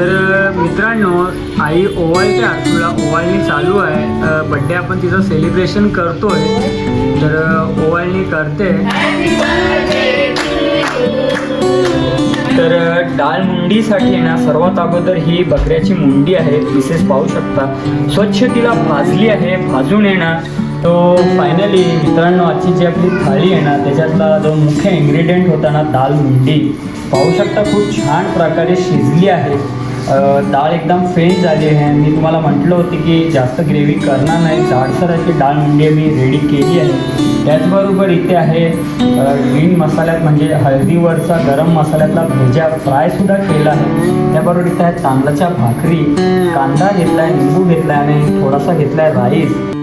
तर मित्रांनो आई ओवाळते आरसूला ओवाळणी चालू आहे. बड्डे आपण तिचं सेलिब्रेशन करतोय. तर ओवाळणी करते. तर डाळ मुंडीसाठी ना सर्वात अगोदर ही बकऱ्याची मुंडी आहे. विशेष पाहू शकता. स्वच्छ तिला भाजली आहे. भाजून येणार तो फायनली मित्रांनो आजची जी आपली थाळी आहे ना त्याच्यातला जो मुख्य इन्ग्रेडियंट होता ना दाल मुंडी. पाहू शकता खूप छान प्रकारे शिजली आहे. डाळ एकदम फेन झाली आहे. मी तुम्हाला म्हटलं होतं की जास्त ग्रेव्ही करणार नाही. जाडसर अशी डाळ म्हणजे मी रेडी केली आहे. त्याचबरोबर इथे आहे ग्रीन मसाल्यात म्हणजे हळदीवरचा गरम मसाल्यातला भज्या फ्रायसुद्धा केला आहे. त्याबरोबर इथे आहे तांदळाच्या भाकरी. कांदा घेतला आहे लिंबू घेतला आहे आणि थोडासा घेतला आहे राईस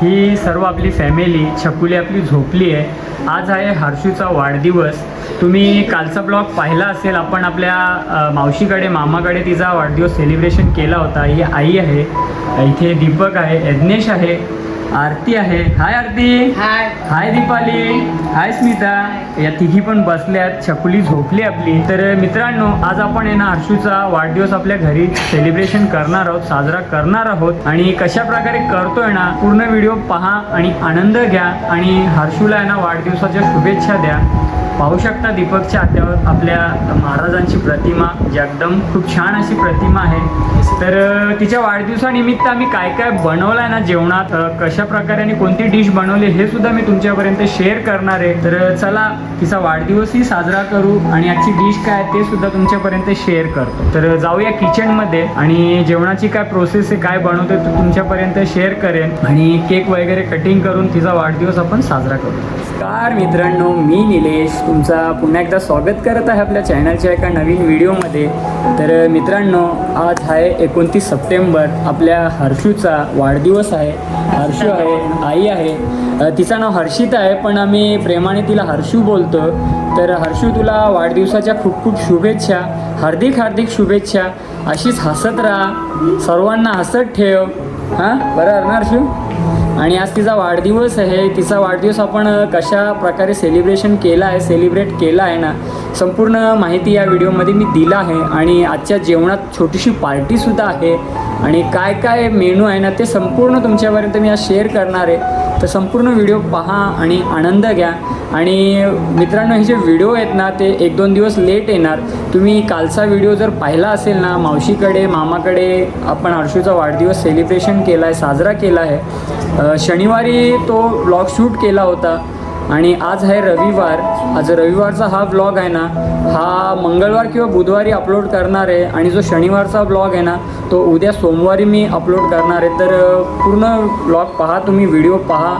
ही सर्व आपली फॅमिली छकुली आपली झोपली आहे. आज आहे हर्षूचा वाढदिवस. तुम्ही कालचा ब्लॉग पाहिला असेल आपण आपल्या मावशीकडे मामाकडे तिचा वाढदिवस सेलिब्रेशन केला होता. ही आई आहे इथे दीपक आहे यज्ञेश आहे आरती आहे. हाय आरती. हाय हाय दीपाली. हाय स्मिता. या तिघी पण बसल्यात. छकुली झोपली आपली. तर मित्रांनो आज आपण आहे ना हर्षूचा वाढदिवस आपल्या घरी सेलिब्रेशन करणार आहोत साजरा करणार आहोत. आणि कशा प्रकारे करतोय ना पूर्ण व्हिडिओ पहा आणि आनंद घ्या. आणि हर्षूला आहे ना वाढदिवसाच्या शुभेच्छा द्या. पाहू शकता दीपकच्या हात्यावर आपल्या महाराजांची प्रतिमा जी एकदम खूप छान अशी प्रतिमा आहे. तर तिच्या वाढदिवसानिमित्त आम्ही काय काय बनवलं आहे ना जेवणात कशा प्रकारे आणि कोणती डिश बनवली हे सुद्धा मी तुमच्यापर्यंत शेअर करणार आहे. तर चला तिचा वाढदिवसही साजरा करू आणि आजची डिश काय आहे ते सुद्धा तुमच्यापर्यंत शेअर करतो. तर जाऊया किचनमध्ये आणि जेवणाची काय प्रोसेस आहे काय बनवते ते तुमच्यापर्यंत शेअर करेन. आणि केक वगैरे कटिंग करून तिचा वाढदिवस आपण साजरा करू. नमस्कार मित्रांनो मी निलेश. तुमचा पुन्हा एकदा स्वागत करत आहे आपल्या चॅनलच्या एका नवीन व्हिडिओमध्ये. तर मित्रांनो आज आहे एकोणतीस सप्टेंबर. आपल्या हर्षूचा वाढदिवस आहे. हर्षू आहे आई आहे. तिचं नाव हर्षित आहे पण आम्ही प्रेमाने तिला हर्षू बोलतो. तर हर्षू तुला वाढदिवसाच्या खूप खूप शुभेच्छा. हार्दिक हार्दिक शुभेच्छा. अशीच हसत राहा. सर्वांना हसत ठेव. हां? बरं ना हर्षू? आणि आज तिचा वाढदिवस आहे. तिचा वाढदिवस आपण कशा प्रकारे सेलिब्रेशन केला आहे सेलिब्रेट केला आहे ना संपूर्ण माहिती या व्हिडिओमध्ये मी दिला आहे. आणि आजच्या जेवणात छोटीशी पार्टीसुद्धा आहे. आणि काय काय मेनू आहे ना ते संपूर्ण तुमच्यापर्यंत मी आज शेअर करणार आहे. तर संपूर्ण व्हिडिओ पहा आणि आनंद घ्या. आणि मित्रांनो हे जे व्हिडिओ आहेत ना ते एक दोन दिवस लेट येणार. तुम्ही कालचा व्हिडिओ जर पाहिला असेल ना मावशीकडे मामाकडे आपण हर्षूचा वाढदिवस सेलिब्रेशन केला आहे साजरा केला आहे शनिवारी तो ब्लॉग शूट केला होता. आणि आज आहे रविवार. आज रविवारचा हा ब्लॉग आहे ना हा मंगळवार किंवा बुधवारी अपलोड करणार आहे आणि जो शनिवारचा ब्लॉग आहे ना तो उद्या सोमवारी मी अपलोड करणार आहे. तर पूर्ण ब्लॉग पहा तुम्ही व्हिडिओ पहा.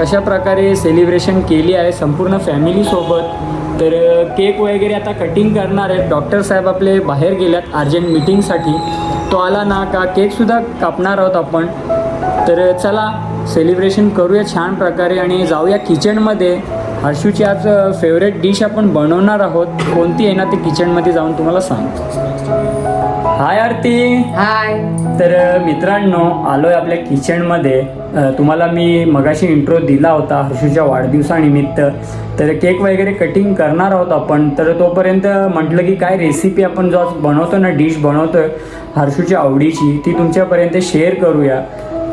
कशा प्रकारे सेलिब्रेशन केली आहे संपूर्ण फॅमिलीसोबत तर केक वगैरे आता कटिंग करणार आहेत. डॉक्टर साहेब आपले बाहेर गेल्यात अर्जंट मीटिंगसाठी तो आला ना का केकसुद्धा कापणार आहोत आपण. तर चला सेलिब्रेशन करूया छान प्रकारे आणि जाऊया किचनमध्ये हर्षूची आज फेवरेट डिश आपण बनवणार आहोत. कोणती आहे ना ते किचनमध्ये जाऊन तुम्हाला सांगतो. हाय आरती. हाय तर मित्रांनो आलोय आपल्या किचनमध्ये तुम्हाला मी मगाशी इंट्रो दिला होता हर्षूच्या वाढदिवसानिमित्त. तर केक वगैरे कटिंग करणार आहोत आपण. तर तोपर्यंत म्हटलं की काय रेसिपी आपण जो आज बनवतो ना डिश बनवतोय हर्षूच्या आवडीची ती तुमच्यापर्यंत शेअर करूया.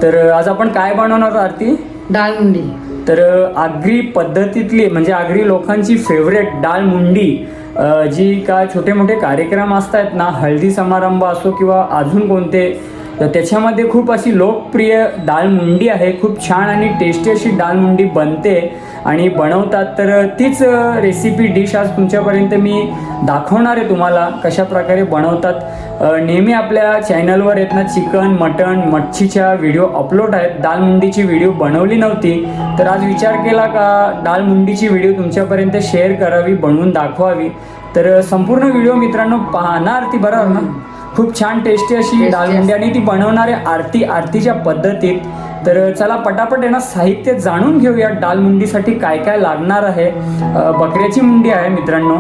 तर आज आपण काय बनवणार आरती? डाळ मुंडी. तर आगरी पद्धतीतली म्हणजे आगरी लोकांची फेवरेट डाळ मुंडी अ, जी का छोटे मोठे कार्यक्रम असतात ना हळदी समारंभ असो किंवा अजून कोणते तर त्याच्यामध्ये खूप अशी लोकप्रिय डाळ मुंडी आहे खूप छान आणि टेस्टी अशी डाळ मुंडी बनते. आणि बनवतात तर तीच रेसिपी डिश आज तुमच्यापर्यंत मी दाखवणार आहे तुम्हाला कशा प्रकारे बनवतात. नेहमी आपल्या चॅनलवर आहेत ना चिकन मटण मच्छीच्या व्हिडिओ अपलोड आहेत. दाल मुंडीची व्हिडिओ बनवली नव्हती. तर आज विचार केला का दाल मुंडीची व्हिडिओ तुमच्यापर्यंत शेअर करावी बनवून दाखवावी. तर संपूर्ण व्हिडिओ मित्रांनो पाहणार ती बरोबर ना खूप छान टेस्टी अशी Tasty दाल मुंडी आणि ती बनवणारे आरती आरतीच्या पद्धतीत. तर चला पटापट आहे ना साहित्य जाणून घेऊया. डाल मुंडीसाठी काय काय लागणार आहे? बकऱ्याची मुंडी आहे मित्रांनो.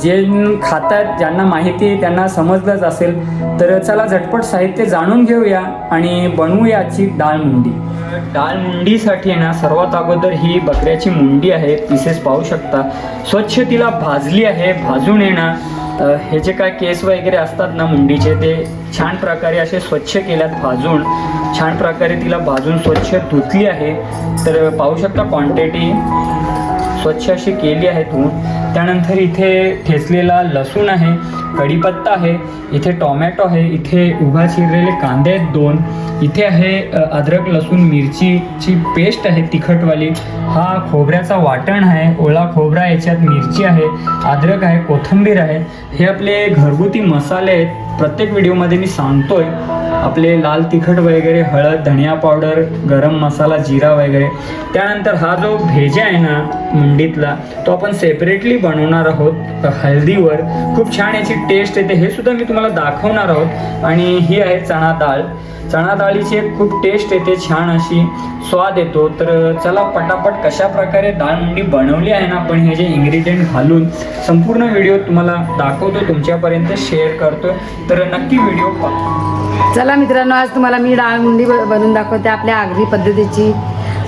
जे खात आहेत ज्यांना माहिती आहे त्यांना समजलंच असेल. तर चला झटपट साहित्य जाणून घेऊया आणि बनवूया आजची डाळ मुंडी. डाळ मुंडीसाठी आहे ना सर्वात अगोदर ही बकऱ्याची मुंडी आहे. पीसेस पाहू शकता. स्वच्छ तिला भाजली आहे. भाजून येणार हे जे काय केस वगैरे असतात ना मुंडीचे ते छान प्रकारे असे स्वच्छ केल्यात भाजून. छान प्रकारे तिला भाजून स्वच्छ धुतली आहे. तर पाहू शकता क्वांटिटी स्वच्छ अशी केली आहे धुवून त्यानंतर इथे ठेचलेला लसूण आहे कढीपत्ता आहे इथे टोमॅटो आहे इथे उभा चिरलेले कांदे आहेत दोन. इथे आहे अद्रक लसूण मिरचीची पेस्ट आहे तिखटवाली. हा खोबऱ्याचा वाटण आहे ओला खोबरा याच्यात मिरची आहे अद्रक आहे कोथिंबीर आहे. हे आपले घरगुती मसाले आहेत. प्रत्येक व्हिडिओमध्ये मी सांगतोय. आपले लाल तिखट वगैरे हळद धनिया पावडर गरम मसाला जिरा वगैरे. त्यानंतर हा जो भेजा आहे ना मुंडीतला तो आपण सेपरेटली बनवणार आहोत हळदीवर. खूप छान याची टेस्ट येते. हे सुद्धा मी तुम्हाला दाखवणार आहोत. आणि ही आहे चणा डाळ चणा डाळीची एक खूप टेस्ट येते छान अशी स्वाद येतो. तर चला पटापट कशा प्रकारे डाळ मुंडी बनवली आहे ना आपण हे जे इन्ग्रेडियंट घालून संपूर्ण व्हिडिओ तुम्हाला दाखवतो तुमच्यापर्यंत शेअर करतो तर नक्की व्हिडिओ पहा. चला मित्रांनो आज तुम्हाला मी डाळ मुंडी ब- बनवून दाखवते आपल्या आगरी पद्धतीची.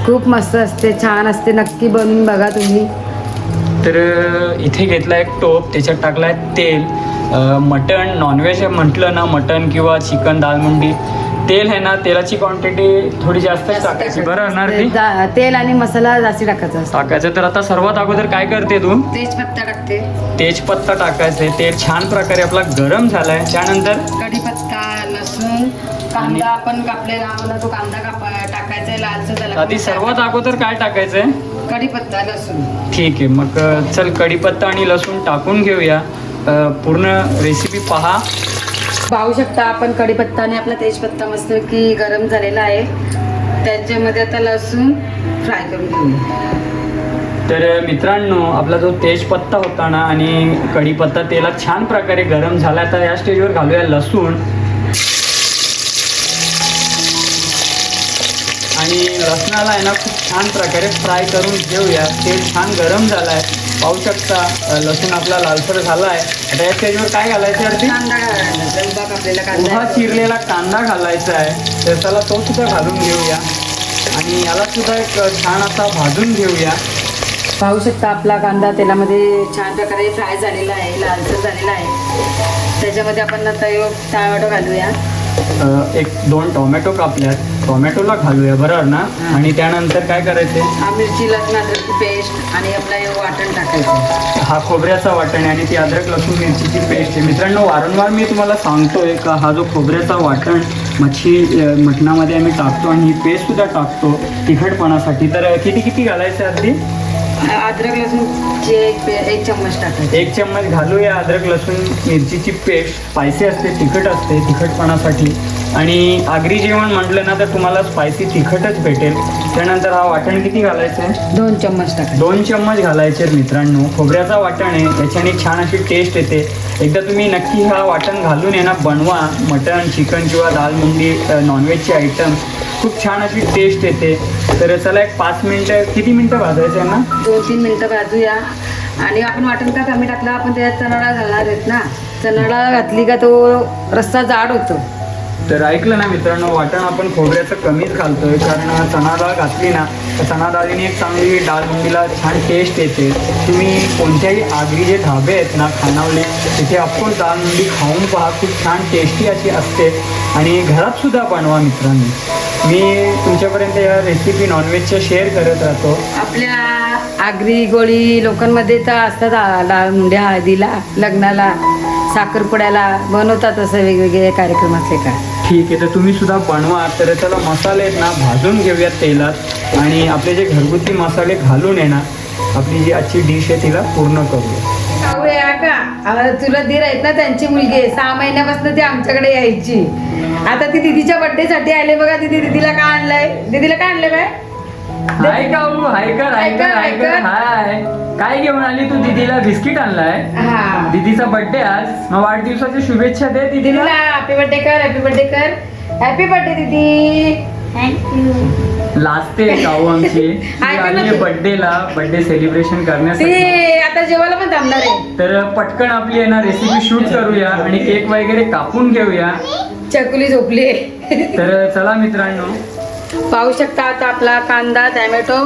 खूप मस्त असते छान असते नक्की बनवून बघा तुम्ही. तर इथे घेतला एक टोप त्याच्यात टाकलाय तेल. अ, मटण नॉनव्हेज म्हटलं ना मटण किंवा चिकन दाल मुंडी. तेल आहे ना तेलाची क्वांटिटी थोडी जास्तच टाकायची. बरं होणार ती जा- तेल आणि मसाला जास्ती टाकायचा असतो. टाकायचं तर आता सर्वात अगोदर काय करते तू? तेजपत्ता टाकते. तेजपत्ता टाकायचं आहे. तेल छान प्रकारे आपला गरम झालाय. त्यानंतर? कढीपत्ता लसूण कांदा आपण कापलेला आम्हाला तो कांदा काप टाकायचा आहे लालचं त्याला आधी सर्वात अगोदर काय टाकायचंय? कढीपत्ता लसूण. ठीक आहे मग अ, चल कढीपत्ता आणि लसूण टाकून घेऊया. अ, पूर्ण रेसिपी पहा. पाहू शकता आपण कढीपत्ता आणि आपला तेजपत्ता मस्त की गरम झालेला आहे. त्याच्यामध्ये आता लसूण फ्राय करून घेऊया. तर मित्रांनो आपला जो तेजपत्ता होता ना आणि कढीपत्ता तेलात छान प्रकारे गरम झाला तर या स्टेजवर घालूया लसूण. आणि लसणाला आहे ना खूप छान प्रकारे फ्राय करून घेऊया. तेल छान गरम झालं आहे पाहू शकता लसूण आपला लालसर झाला आहे आता या स्टेजवर काय घालायचं आहे? कांदा चिरलेला कांदा घालायचा आहे. तर त्याला तो सुद्धा घालून घेऊया. आणि याला सुद्धा एक छान असा भाजून घेऊया. पाहू शकता आपला कांदा तेलामध्ये छान प्रकारे फ्राय झालेला आहे लालसर झालेला आहे. त्याच्यामध्ये आपण आता टोमॅटो घालूया. एक दोन टोमॅटो कापल्यात. टोमॅटोला घालूया बरोबर ना. आणि त्यानंतर काय करायचे? हा मिरची लसूण अद्रकची पेस्ट आणि आपला हे वाटण टाकायचं. हा खोबऱ्याचा वाटण आहे आणि ती अद्रक लसूण मिरचीची पेस्ट आहे. मित्रांनो वारंवार मी तुम्हाला सांगतोय का हा जो खोबऱ्याचा वाटण मच्छी अ, मटणामध्ये आम्ही टाकतो आणि ही पेस्ट सुद्धा टाकतो तिखटपणासाठी. तर किती किती घालायचं आहे अगदी अद्रक लसूणचे एक पे- एक चम्मच टाकायचं. एक चम्मच घालूया अद्रक लसूण मिरचीची पेस्ट. स्पायसी असते तिखट असते तिखटपणासाठी. आणि आगरी जेवण म्हटलं ना तर तुम्हाला स्पायसी तिखटच भेटेल. त्यानंतर हा वाटण किती घालायचं आहे? दोन चम्मच टाकायचं दोन चम्मच घालायचे मित्रांनो. खोबऱ्याचा वाटण आहे त्याच्याने छान अशी टेस्ट येते. एकदा तुम्ही नक्की हा वाटण घालून आहे ना बनवा. मटण चिकन किंवा दाल मुंडी नॉनव्हेजचे आयटम खूप छान अशी टेस्ट येते. तर चला एक पाच मिनटं किती मिनटं भाजायचं आहे ना दोन तीन मिनटं भाजूया. आणि आपण वाटण का कमी टाकला आपण त्याच्यात चणाडा घालणार आहेत ना. चणाडा घातली का तो रस्सा जाड होतो. तर ऐकलं ना मित्रांनो वाटण आपण खोबऱ्याचं कमीच घालतोय कारण चणा डाळ घातली ना तर चणा डाळीने एक चांगली डाळ मुंडीला छान टेस्ट येते. तुम्ही कोणत्याही आगरी जे ढाबे आहेत ना खानावले तिथे आपण डाळ मुंडी खाऊन पहा खूप छान टेस्टी अशी असते. आणि घरात सुद्धा बनवा मित्रांनो. मी तुमच्यापर्यंत या रेसिपी नॉनव्हेजच्या शेअर करत राहतो. आपल्या आगरी गोळी लोकांमध्ये तर असतात डाळ मुंड्या हळदीला लग्नाला साखरपुड्याला बनवतात असं वेगवेगळे कार्यक्रम असले का? ठीक आहे तर तुम्ही सुद्धा बनवा. तर त्याला मसाले आहेत ना भाजून घेऊयात तेलात. आणि आपले जे घरगुती मसाले घालून आहे ना आपली जी आजची डिश आहे तिला पूर्ण करूया. का? तुला दीर आहेत ना त्यांची मुलगी आहे. सहा महिन्यापासून ती आमच्याकडे यायची. आता ती दिदीच्या बर्थडे साठी आले बघा दिदी दिदीला काय आणलंय? दिदीला काय आणलंय बाय? हाय काऊ हाय कर हाय कर हाय कर हाय काय घेऊन आली तू? दीदीला बिस्किट आणलाय. हा. दीदीचा बर्थडे आज. मग वाढदिवसाच्या शुभेच्छा दे दीदीला. हॅपी बर्थडे कर हॅपी बर्थडे कर. हॅपी बर्थडे दीदी. थँक्यू लाजते गाऊ आमची. तू. बर्थडेला बर्थडे सेलिब्रेशन करण्यासाठी. आता जेवायला पण थांबणार आहे. तर पटकन आपली आहे ना रेसिपी शूट करूया आणि केक वगैरे कापून घेऊया. चकुली झोपली तर चला मित्रांनो. पाहू शकता आता आपला कांदा टॅमॅटो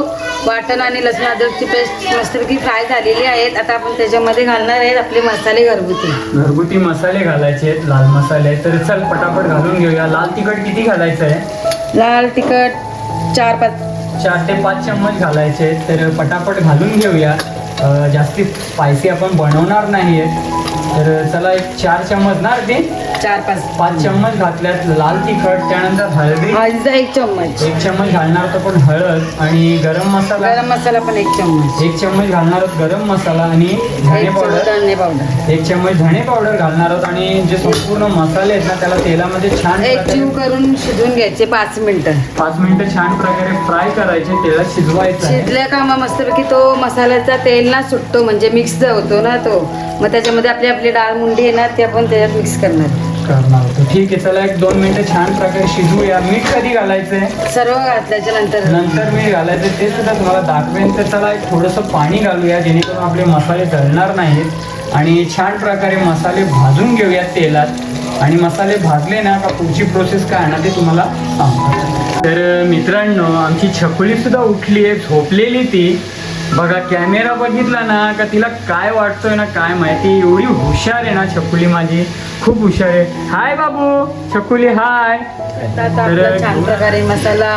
वाटण आणि लसूण अद्रकची पेस्ट मस्तपैकी फ्राय झालेली आहेत. आता आपण त्याच्यामध्ये घालणार आहेत आपले मसाले घरगुती. घरगुती मसाले घालायचे आहेत लाल मसाले तर चल पटापट घालून घेऊया. लाल तिखट किती घालायचं आहे? लाल तिखट चार पाच. चार ते पाच चम्मच घालायचे आहेत. तर पटापट घालून घेऊया. जास्ती स्पायसी आपण बनवणार नाही आहे तर चला एक चार चम्मच ना ते? चार पाच. पाच चम्मच घातल्यात लाल तिखट त्यानंतर हळदी. हळदीचा एक चम्मच. एक चम्मच घालणार तर पण हळद आणि गरम मसाला. गरम मसाला पण एक चम्मच. एक चम्मच घालणार आहोत गरम मसाला आणि धणे पावडर धणे पावडर एक चम्मच धणे पावडर घालणार आहोत आणि जे संपूर्ण मसाले आहेत ना त्याला तेलामध्ये छान एक प्रकारे जीव करून शिजवून घ्यायचे पाच मिनिटं. पाच मिनिटं छान प्रकारे फ्राय करायचे तेलात शिजवायचं. शिजल्या का मग मस्तपैकी तो मसाल्याचा तेल ना सुटतो म्हणजे मिक्स होतो ना तो. मग त्याच्यामध्ये आपली आपली डाळ मुंडी येणार ती आपण त्याच्यात मिक्स करणार. करणार होतो. ठीक आहे चला एक दोन मिनिटं छान प्रकारे शिजवूया मीठ कधी घालायचंय? सर्व घातल्याच्या नंतर. नंतर मीठ घालायचं ते सुद्धा तुम्हाला दाखवेन. तर चला एक थोडंसं पाणी घालूया जेणेकरून आपले मसाले जळणार नाहीत. आणि छान प्रकारे मसाले भाजून घेऊया तेलात. आणि मसाले भाजले ना का पुढची प्रोसेस काय आहे ना ते तुम्हाला सांगतो. तर मित्रांनो आमची छकुली सुद्धा उठली आहे झोपलेली ती. बघा कॅमेरा बघितला ना का तिला काय वाटतोय ना काय माहिती? एवढी हुशार आहे ना छकुली माझी. खूप हुशार आहे. हाय बाबू छकुली हाय. आता आता आपला छान प्रकारे मसाला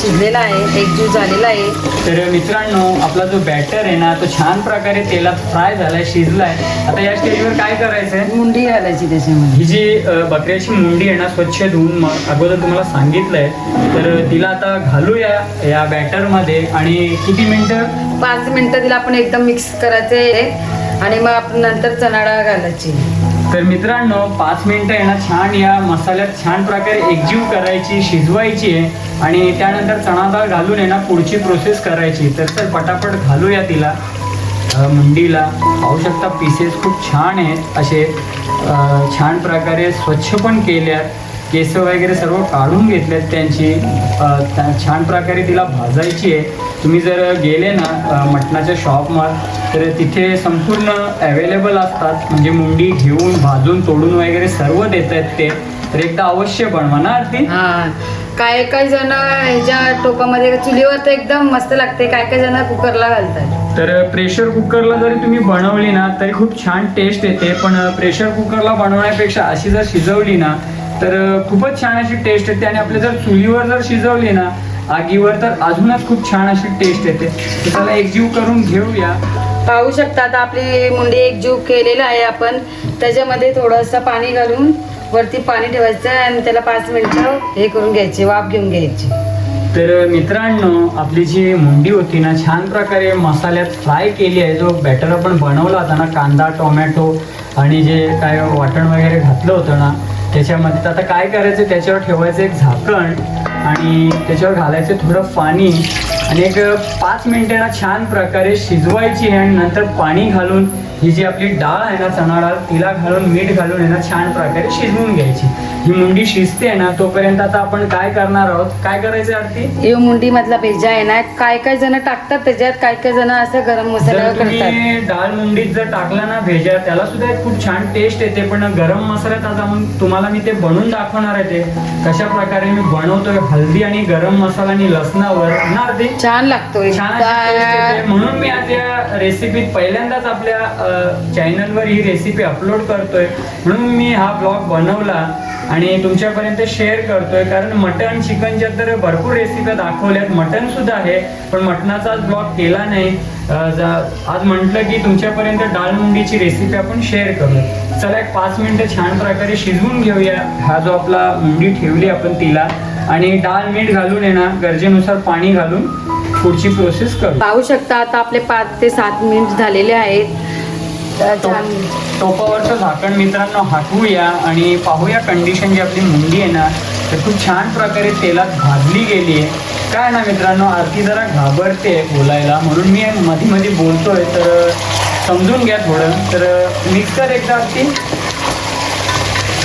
शिजलेला आहे एकजीव झालेला आहे. तर मित्रांनो आपला जो बॅटर आहे ना तो छान प्रकारे तेलात फ्राय झालाय शिजलाय. आता या स्टेजवर काय करायचंय? मुंडी घालायची त्याच्यामध्ये. ही जी अ, बकऱ्याची मुंडी आहे ना स्वच्छ धुवून मग अगोदर तुम्हाला सांगितलंय. तर तिला आता घालूया या बॅटरमध्ये आणि किती मिनिटं? पाच मिनिटं तिला आपण एकदम मिक्स करायचे आणि मग आपण नंतर चणा डाळ घालायची. तर मित्रांनो पाच मिनिटं आहे ना छान या मसाल्यात छान प्रकारे एकजीव करायची शिजवायची आहे. आणि त्यानंतर चणा डाळ घालून आहे ना पुढची प्रोसेस करायची. तर तर पटापट घालूया तिला. मुंडीला. पाहू शकता पीसेस खूप छान आहेत. असे छान प्रकारे स्वच्छ पण केल्यात. केस वगैरे सर्व काढून घेतलेत त्यांची. त्या- छान प्रकारे तिला भाजायची आहे. तुम्ही जर गेले ना मटणाच्या शॉपमध्ये तर तिथे संपूर्ण अवेलेबल असतात. म्हणजे मुंडी घेऊन भाजून तोडून वगैरे सर्व देत आहेत ते. तर एकदा अवश्य बनवा ना आरती? हा. काय काय जण ह्याच्या टोपामध्ये चुलीवर तर एकदम मस्त लागते. काय काय जण कुकरला घालतात. तर प्रेशर कुकरला जरी तुम्ही बनवली ना तरी खूप छान टेस्ट येते. पण प्रेशर कुकरला बनवण्यापेक्षा अशी जर शिजवली ना तर खूपच छान अशी टेस्ट येते. आणि आपल्या जर चुलीवर जर शिजवली ना आगीवर तर अजूनच खूप छान अशी टेस्ट येते. तर त्याला एकजीव करून घेऊया. पाहू शकता आता आपली मुंडी एकजीव केलेला आहे आपण. त्याच्यामध्ये थोडंसं पाणी घालून वरती पाणी ठेवायचं आणि त्याला पाच मिनिटं हे करून घ्यायचे वाफ घेऊन घ्यायची. तर मित्रांनो आपली जी मुंडी होती ना छान प्रकारे मसाल्यात फ्राय केली आहे. जो बॅटर आपण बनवला होता ना कांदा टोमॅटो आणि जे काय वाटण वगैरे घातलं होतं ना त्याच्यामध्ये. तर आता काय करायचं? त्याच्यावर ठेवायचं एक झाकण. आणि त्याच्यावर घालायचं थोडं पाणी आणि एक पाच मिनिटं छान प्रकारे शिजवायची आहे आणि नंतर पाणी घालून ही जी आपली डाळ आहे ना चणा डाळ तिला घालून मीठ घालून आहे ना छान प्रकारे शिजवून घ्यायची. ही मुंडी शिजते ना तोपर्यंत आता आपण काय करणार आहोत? काय करायचं आरती? हे मुंडी मधला भेजा आहे ना काय काय जण टाकतात त्याच्यात काय काय जण असं गरम मसाला जर करतात. डाळ मुंडीत जर टाकला ना भेजा त्याला सुद्धा एक खूप छान टेस्ट येते पण गरम मसाल्यात आता मग तुम्हाला मी ते बनवून दाखवणार आहे ते. कशा प्रकारे मी बनवतोय हल्दी आणि गरम मसाला आणि लसणावर. ना ते छान लागतो छान अशी taste येते. म्हणून मी आज या रेसिपीत पहिल्यांदाच आपल्या चॅनलवर ही रेसिपी अपलोड करतोय. म्हणून मी हा ब्लॉग बनवला. आणि तुमच्यापर्यंत शेअर करतोय. कारण मटन चिकनच्या तर भरपूर रेसिपी दाखवल्यात. मटन सुद्धा आहे पण मटणाचा आज ब्लॉग केला नाही. आज म्हटलं की तुमच्यापर्यंत डाळ मुंगीची रेसिपी आपण शेअर करू. चला एक पाच मिनिटं छान प्रकारे शिजवून घेऊया. हा जो आपला मुंडी ठेवली आपण तिला. आणि डाळ मीठ घालून येणार गरजेनुसार पाणी घालून पुढची प्रोसेस करू. पाहू शकता आता आपले पाच ते सात मिनिट झालेले आहेत. टोपावरचं झाकण मित्रांनो हटवूया आणि पाहूया कंडिशन जी आपली मुंडी आहे ना तर खूप छान प्रकारे तेलात भाजली गेली आहे. काय ना मित्रांनो आरती जरा घाबरते बोलायला म्हणून मी मध्ये मध्ये बोलतोय तर समजून घ्या थोडं. तर मिक्स कर एकदा आरती.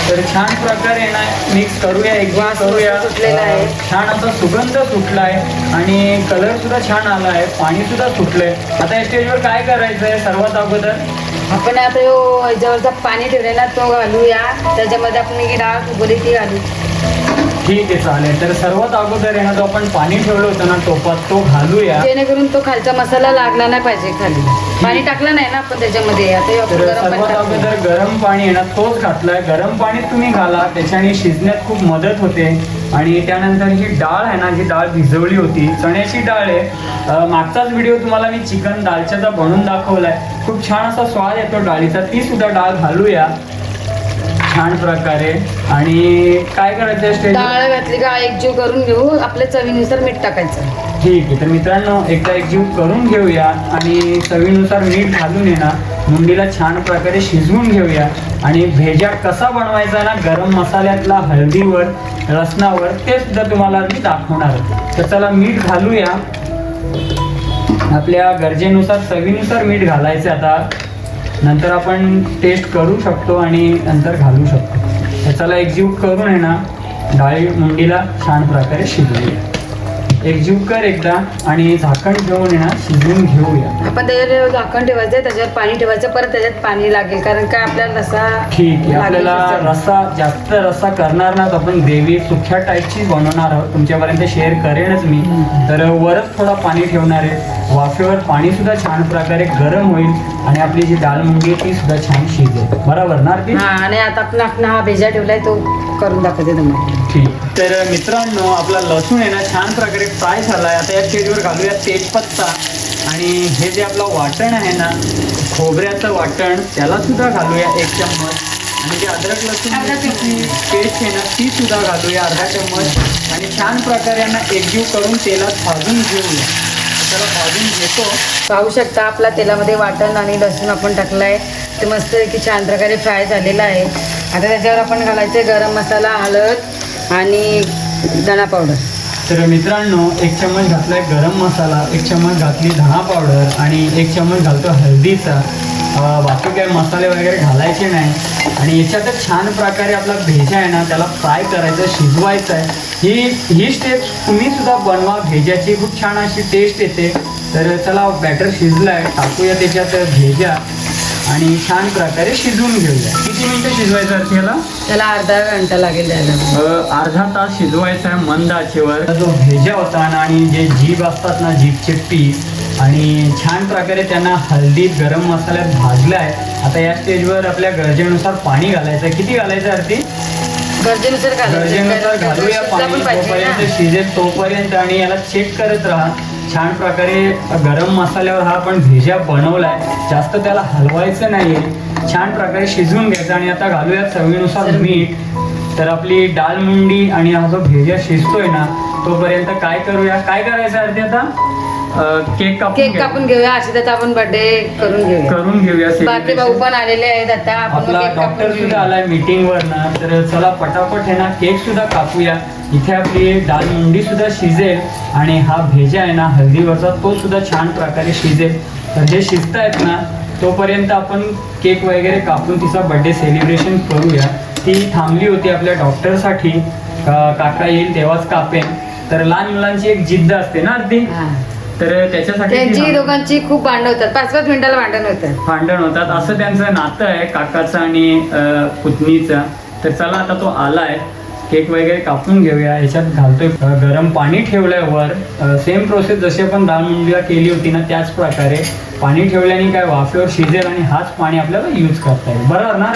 तर छान प्रकारे ना मिक्स करूया एक वास करूया. आहे. छान असा सुगंध सुटलाय आणि कलर सुद्धा छान आला आहे पाणी सुद्धा सुटलंय. आता या स्टेजवर काय करायचं आहे सर्वात अगोदर? आपण आता यो पाणी ठेवलेला तो घालूया. त्याच्यामध्ये आपण डाळ ती घालू. ठीक आहे चालेल. तर सर्वात अगोदर आहे ना जो आपण पाणी ठेवलं होतं ना टोपात तो घालूया. जेणेकरून तो खालचा मसाला लागला नाही पाहिजे खाली. पाणी टाकलं नाही ना आपण त्याच्यामध्ये. आता हे आपण तर गरम पाणी सर्वात टाकूया. अगोदर गरम पाणी आहे ना तोच घातलाय. गरम पाणी तुम्ही घाला. त्याच्याने शिजण्यात खूप मदत होते. आणि त्यानंतर ही डाळ आहे ना जी डाळ भिजवली होती. चण्याची डाळ आहे. अं, मागचाच व्हिडिओ तुम्हाला मी चिकन दालच्याचा बनवून दाखवलाय. खूप छान असा स्वाद येतो डाळीचा. ती सुद्धा डाळ घालूया. छान प्रकारे. आणि काय करायचं स्टेज डाळ घातली का एकजीव करून घेऊ. आपल्या चवीनुसार मीठ टाकायचं. ठीक आहे तर मित्रांनो एकदा एकजीव करून घेऊया आणि चवीनुसार मीठ घालून ये ना. मुंडीला छान प्रकारे शिजवून घेऊया. आणि भेजा कसा बनवायचा ना गरम मसाल्यातला हळदीवर लसणावर ते सुद्धा तुम्हाला मी दाखवणार. तर चला मीठ घालूया. आपल्या गरजेनुसार चवीनुसार मीठ घालायचं आता. नंतर आपण टेस्ट करू शकतो आणि नंतर घालू शकतो. त्याच्याला एक्झ्यूट करून आहे ना डाळी मुंडीला छान प्रकारे शिजवूया एकजीव कर एकदा आणि झाकण घेऊन आहे ना शिजवून घेऊया. आपण त्याच्यावर झाकण ठेवायचं त्याच्यावर पाणी ठेवायचं परत त्याच्यात पाणी लागेल कारण काय आपल्याला रसा ठीक आहे लागेल आपल्याला त्याच्यात. रस्सा जास्त रस्सा करणार नाहीत आपण ग्रेव्ही सुख्या टाईपची बनवणार आहोत. तुमच्यापर्यंत शेअर करेनच मी. तर वरच थोडा पाणी ठेवणार आहे. वाफेवर पाणी सुद्धा छान प्रकारे गरम होईल आणि आपली जी डाळ मुंगी आहे ती सुद्धा छान शिजेल. बरोबर ना? हा आणि आता आपण आपण हा भेजा ठेवलाय तो करून दाखवते तुम्हाला. ठीक. तर मित्रांनो आपला लसूण आहे ना छान प्रकारे फ्राय झाला आहे आता या स्टेजवर घालूया तेजपत्ता. आणि हे जे आपलं वाटण आहे ना खोबऱ्याचं वाटण त्याला सुद्धा घालूया एक चम्मच. आणि जे अद्रक लसूणची पेस्ट आहे ना ती सुद्धा घालूया अर्धा चम्मच. आणि छान प्रकारे यांना एकजीव करून तेलात भाजून घेऊया. त्याला भाजून घेतो. पाहू शकता आपला तेलामध्ये वाटण आणि लसूण आपण टाकलाय. ते मस्त की छान प्रकारे फ्राय झालेला आहे. आता त्याच्यावर आपण घालायचे गरम मसाला हळद. आणि धणा पावडर तर मित्रांनो एक चम्मच घातलाय गरम मसाला एक चम्मच घातली धणा पावडर आणि एक चम्मच घालतो हळदीचा. बाकी काही मसाले वगैरे घालायचे नाही. आणि याच्यातच छान प्रकारे आपला भेजा आहे ना त्याला फ्राय करायचं शिजवायचं आहे ही ही स्टेप तुम्ही सुद्धा बनवा. भेजाची खूप छान अशी टेस्ट येते. तर चला बॅटर शिजलाय. टाकूया त्याच्यात भेजा. आणि छान प्रकारे शिजवून घेऊया किती मिनिटं शिजवायचं आहे याला? त्याला अर्धा घंटा लागेल द्यायला. अ, अर्धा तास शिजवायचा आहे मंद आचेवर जो भेजा होता ना आणि जे जीभ असतात ना जीभचे पीस आणि छान प्रकारे त्यांना हळदीत गरम मसाल्यात भाजलं आहे आता या स्टेजवर आपल्या गरजेनुसार पाणी घालायचं आहे किती घालायचं आरती? गरजेनुसार गरजेनुसार घालूया शिजला पण. पाणी पाहिजे जोपर्यंत. शिजेल तोपर्यंत आणि याला चेक करत राहा. छान प्रकारे गरम मसाल्यावर हा आपण भेजा बनवलाय. जास्त त्याला हलवायचं नाहीये. छान प्रकारे शिजवून घ्यायचं आणि आता घालूया चवीनुसार मीठ. तर आपली डाळ मुंडी आणि हा जो भेजा शिजतोय ना तोपर्यंत काय करूया? काय करायचं अर्धी आता? केक कापून केक. कापून घेऊया. अशी आपण बर्थडे करून घेऊया. करून घेऊया बाकी भाऊ. पण आलेले आहेत आता. आपण आपला केक डॉक्टर कापून सुद्धा आलाय मीटिंग वर ना. तर चला पटापट आहे ना केक सुद्धा कापूया. इथे आपली डाळ मुंडी सुद्धा शिजेल आणि हा भेजा आहे ना हळदीवरचा तो सुद्धा छान प्रकारे शिजेल. तर जे शिजतायत ना तोपर्यंत आपण केक वगैरे कापून तिचा बर्थडे सेलिब्रेशन करूया. ती थांबली होती आपल्या डॉक्टरसाठी. काका येईल तेव्हाच कापेन. तर लहान मुलांची एक जिद्द असते ना अगदी. तर त्याच्यासाठी त्यांची दोघांची खूप भांडण होतात. पाच पाच मिनिटाला भांडण होतात. भांडण होतात. असं त्यांचं नातं आहे काकाचं आणि पुतणीचं. तर चला आता तो आलाय. केक वगैरे कापून घेऊया याच्यात घालतोय. गरम पाणी ठेवलंय वर. सेम प्रोसेस जशी आपण दाल मुंडीला केली होती ना त्याच प्रकारे पाणी ठेवल्याने काय वाफेवर शिजेल आणि हाच पाणी आपल्याला यूज करता येईल. बरोबर ना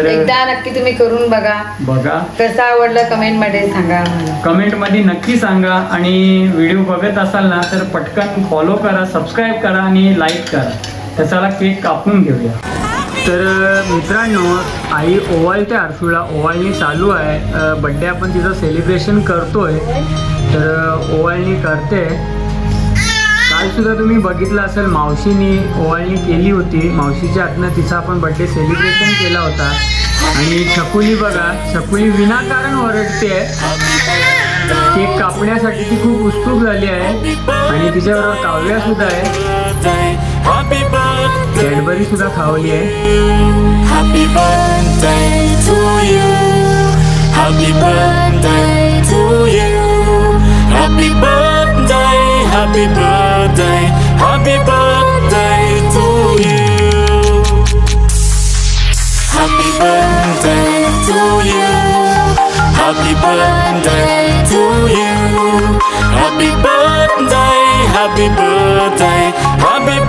एकदा नक्की तुम्ही करून बघा. बघा. कसं आवडलं कमेंटमध्ये सांगा आम्हाला. कमेंटमध्ये नक्की सांगा आणि व्हिडिओ बघत असाल ना तर पटकन फॉलो करा सबस्क्राईब करा आणि लाईक करा. तर चला केक कापून घेऊया. तर मित्रांनो आई ओवाळते आरशूला. ओवाळणी चालू आहे. बड्डे आपण तिचं सेलिब्रेशन करतोय. तर ओवाळणी करते. काल सुद्धा तुम्ही बघितलं असेल मावशीनी ओवाळणी केली होती. मावशीच्या हातनं तिचा आपण बड्डे सेलिब्रेशन केला होता. आणि छकुली बघा छकुली विनाकारण ओरडते. केक कापण्यासाठी ती खूप उत्सुक झाली आहे. आणि तिच्याबरोबर काव्या सुद्धा आहे. कॅडबरी सुद्धा खावली आहे Happy birthday to you. Happy birthday to you. Happy birthday, happy birthday, happy birthday to you. Happy birthday to you. Happy birthday to you. Happy birthday, happy birthday, happy birthday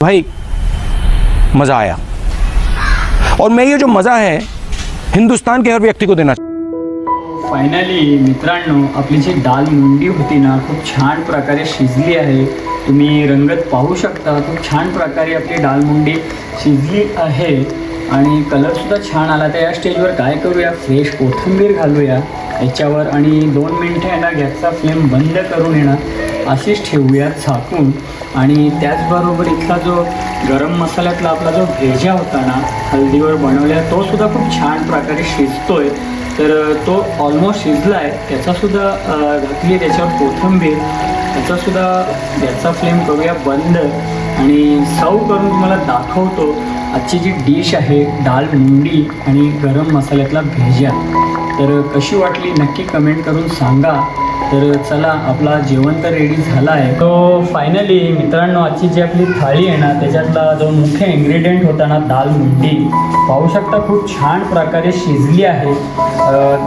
भाई मज़ा आया। और मैं ये जो मज़ा है हिंदुस्तान के हर व्यक्ति को देना फायनली मित्रांनो आपली जी दाल मुंडी होती ना खूप छान प्रकारे शिजली आहे. तुम्ही रंगत पाहू शकता खूप छान प्रकारे आपली दाल मुंडी शिजली आहे. आणि कलरसुद्धा छान आला तर या स्टेजवर काय करूया? फ्रेश कोथिंबीर घालूया. याच्यावर आणि दोन मिनटं येणार गॅसचा फ्लेम बंद करून येणार अशीच ठेवूया झाकून. आणि त्याचबरोबर इथला जो गरम मसाल्यातला आपला जो भेजा होता ना हल्दीवर बनवल्या तो सुद्धा खूप छान प्रकारे शिजतोय. तर तो ऑलमोस्ट शिजला आहे त्याचासुद्धा घातली त्याच्यावर कोथिंबीर. त्याचासुद्धा गॅसचा फ्लेम करूया बंद. आणि सर्व करून तुम्हाला दाखवतो आजची जी डिश आहे दाल मुंडी आणि गरम मसाल्यातला भेजा. तर कशी वाटली नक्की कमेंट करून सांगा. तर चला आपला जेवण तर रेडी झाला आहे तो फायनली मित्रांनो आजची जी आपली थाळी आहे ना त्याच्यातला जो मुख्य इन्ग्रेडियंट होता ना दाल मुंडी. पाहू शकता खूप छान प्रकारे शिजली आहे.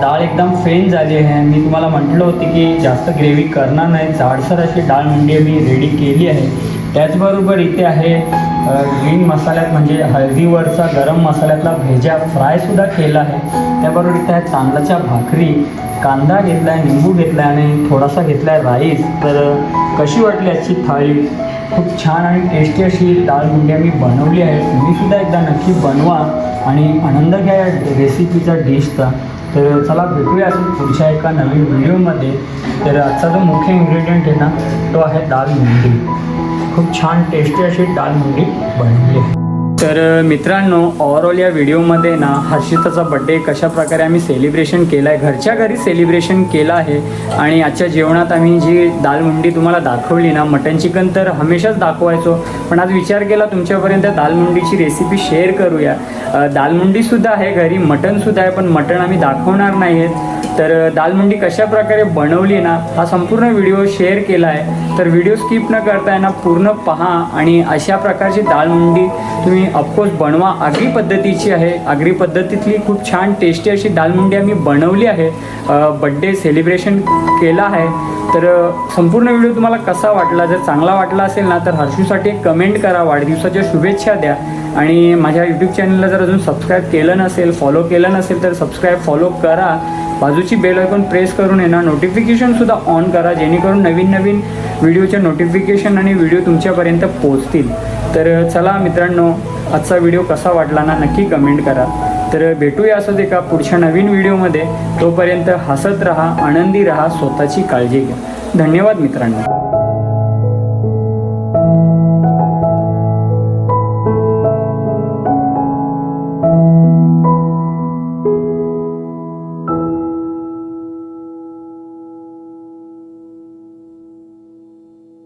डाळ एकदम फेन झाली आहे. मी तुम्हाला म्हटलं होती की जास्त ग्रेव्ही करणार नाही. जाडसर अशी डाळ मुंडी मी रेडी केली आहे. त्याचबरोबर इथे आहे ग्रीन मसाल्यात म्हणजे हळदीवरचा गरम मसाल्यातला भेजा फ्रायसुद्धा केला आहे. त्याबरोबर इथे आहे तांदळाच्या भाकरी. कांदा घेतला आहे निंबू घेतला आहे आणि थोडासा घेतला आहे राईस. तर कशी वाटली आजची थाळी? खूप छान आणि टेस्टी अशी दाल मुंडी मी बनवली आहे. तुम्ही सुद्धा एकदा नक्की बनवा आणि आनंद घ्या या रेसिपीचा डिशचा तर चला भेटूया असं पुढच्या एका नवीन व्हिडिओमध्ये तर आजचा जो मुख्य इन्ग्रेडियंट आहे ना तो आहे दाल मुंडी खूप छान टेस्टी अशी दाल मुंडी बनवली आहे. तर मित्रांनो ओव्हरऑल या व्हिडिओमध्ये ना हर्षिताचा बड्डे कशा प्रकारे आम्ही सेलिब्रेशन केलं आहे घरच्या घरी सेलिब्रेशन केलं आहे. आणि आजच्या जेवणात आम्ही जी दालमुंडी तुम्हाला दाखवली ना मटन चिकन तर हमेशाच दाखवायचो. पण आज विचार केला तुमच्यापर्यंत दालमुंडीची रेसिपी शेअर करूया. दालमुंडीसुद्धा आहे घरी मटनसुद्धा आहे पण मटण आम्ही दाखवणार नाही आहेत तर दालमुंडी कशा प्रकारे बनवली ना हा संपूर्ण व्हिडिओ शेअर केला आहे तर व्हिडिओ स्किप न करता आहे ना पूर्ण पहा आणि अशा प्रकारची दालमुंडी तुम्ही ऑफकोर्स बनवा. आगरी पद्धतीची आहे. आगरी पद्धतीतली खूप छान टेस्टी अशी दालमुंडी आम्ही बनवली आहे. बड्डे सेलिब्रेशन केला आहे. तर संपूर्ण व्हिडिओ तुम्हाला कसा वाटला जर चांगला वाटला असेल ना तर हर्षूसाठी एक कमेंट करा. वाढदिवसाच्या शुभेच्छा द्या. आणि माझ्या यूट्यूब चॅनलला जर अजून सबस्क्राईब केलं नसेल फॉलो केलं नसेल तर सबस्क्राईब फॉलो करा. बाजूची बेल आयकॉन प्रेस करून येणार नोटिफिकेशनसुद्धा ऑन करा जेणेकरून नवीन नवीन व्हिडिओचे नोटिफिकेशन आणि व्हिडिओ तुमच्यापर्यंत पोचतील तर चला मित्रांनो आजचा व्हिडिओ कसा वाटला ना नक्की कमेंट करा. तर भेटूया असंच एका पुढच्या नवीन व्हिडिओमध्ये तोपर्यंत हसत राहा आनंदी राहा स्वतःची काळजी घ्या. धन्यवाद मित्रांनो.